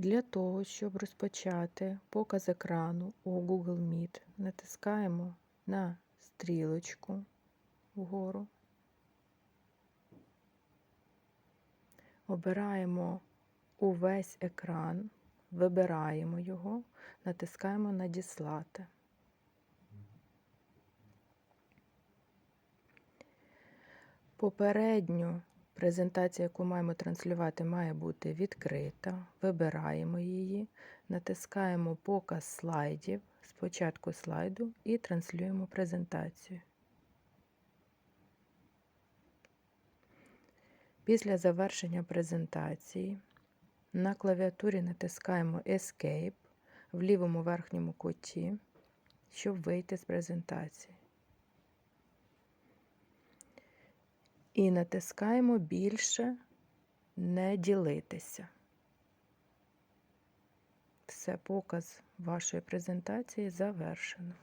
Для того, щоб розпочати показ екрану у Google Meet, натискаємо на стрілочку вгору, обираємо увесь екран, вибираємо його, натискаємо Надіслати. Попередню презентацію, яку маємо транслювати, має бути відкрита. Вибираємо її, натискаємо показ слайдів, спочатку слайду і транслюємо презентацію. Після завершення презентації на клавіатурі натискаємо Escape в лівому верхньому куті, щоб вийти з презентації. І натискаємо більше не ділитися. Все, показ вашої презентації завершено.